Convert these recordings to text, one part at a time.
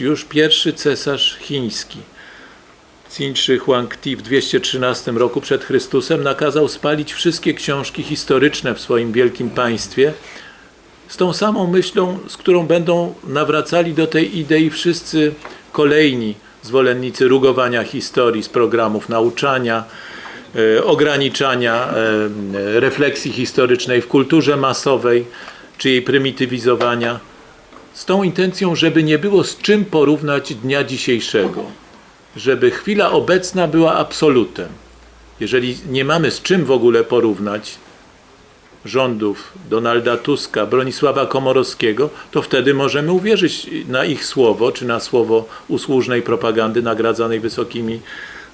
już pierwszy cesarz chiński. Qin Shi Huangdi w 213 roku przed Chrystusem nakazał spalić wszystkie książki historyczne w swoim wielkim państwie z tą samą myślą, z którą będą nawracali do tej idei wszyscy kolejni zwolennicy rugowania historii z programów nauczania, e, ograniczania e, refleksji historycznej w kulturze masowej czy jej prymitywizowania z tą intencją, żeby nie było z czym porównać dnia dzisiejszego, żeby chwila obecna była absolutem. Jeżeli nie mamy z czym w ogóle porównać rządów Donalda Tuska, Bronisława Komorowskiego, to wtedy możemy uwierzyć na ich słowo, czy na słowo usłużnej propagandy nagradzanej wysokimi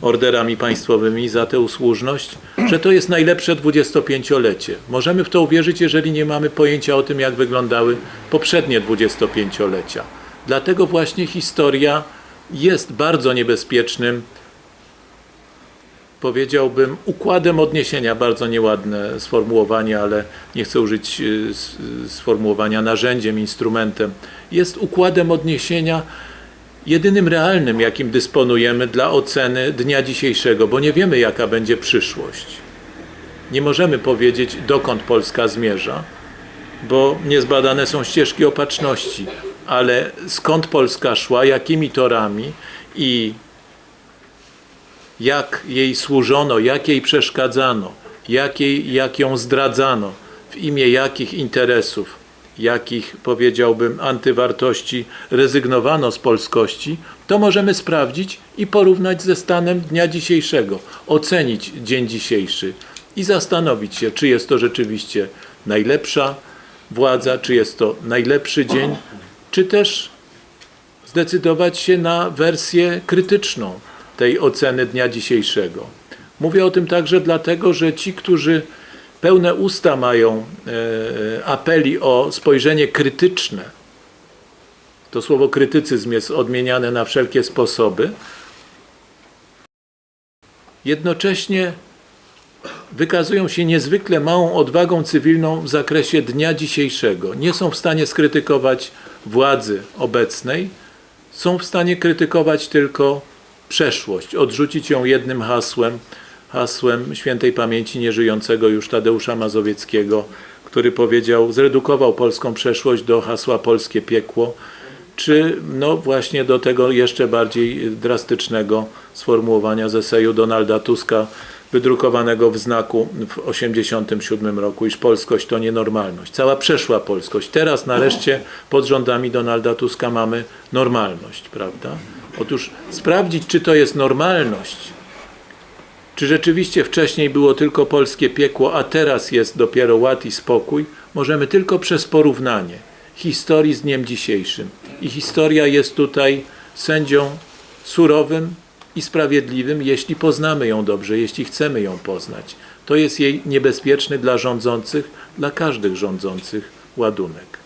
orderami państwowymi za tę usłużność, że to jest najlepsze dwudziestopęciolecie. Możemy w to uwierzyć, jeżeli nie mamy pojęcia o tym, jak wyglądały poprzednie dwudziestopęciolecia. Dlatego właśnie historia jest bardzo niebezpiecznym powiedziałbym, układem odniesienia, bardzo nieładne sformułowanie, ale nie chcę użyć y, y, sformułowania narzędziem, instrumentem. Jest układem odniesienia jedynym realnym, jakim dysponujemy dla oceny dnia dzisiejszego, bo nie wiemy, jaka będzie przyszłość. Nie możemy powiedzieć, dokąd Polska zmierza, bo niezbadane są ścieżki opatrzności, ale skąd Polska szła, jakimi torami i jak jej służono, jak jej przeszkadzano, jak, jej, jak ją zdradzano, w imię jakich interesów, jakich powiedziałbym antywartości rezygnowano z polskości, to możemy sprawdzić i porównać ze stanem dnia dzisiejszego, ocenić dzień dzisiejszy i zastanowić się, czy jest to rzeczywiście najlepsza władza, czy jest to najlepszy dzień, czy też zdecydować się na wersję krytyczną tej oceny dnia dzisiejszego. Mówię o tym także dlatego, że ci, którzy pełne usta mają e, apeli o spojrzenie krytyczne, to słowo krytycyzm jest odmieniane na wszelkie sposoby, jednocześnie wykazują się niezwykle małą odwagą cywilną w zakresie dnia dzisiejszego. Nie są w stanie skrytykować władzy obecnej, są w stanie krytykować tylko przeszłość, odrzucić ją jednym hasłem, hasłem świętej pamięci nieżyjącego już Tadeusza Mazowieckiego, który powiedział, zredukował polską przeszłość do hasła polskie piekło, czy no właśnie do tego jeszcze bardziej drastycznego sformułowania z eseju Donalda Tuska, wydrukowanego w znaku w 1987 roku, iż polskość to nienormalność. Cała przeszła polskość. Teraz nareszcie pod rządami Donalda Tuska mamy normalność, prawda? Otóż sprawdzić, czy to jest normalność, czy rzeczywiście wcześniej było tylko polskie piekło, a teraz jest dopiero ład i spokój, możemy tylko przez porównanie historii z dniem dzisiejszym. I historia jest tutaj sędzią surowym i sprawiedliwym, jeśli poznamy ją dobrze, jeśli chcemy ją poznać. To jest jej niebezpieczny dla rządzących, dla każdych rządzących ładunek.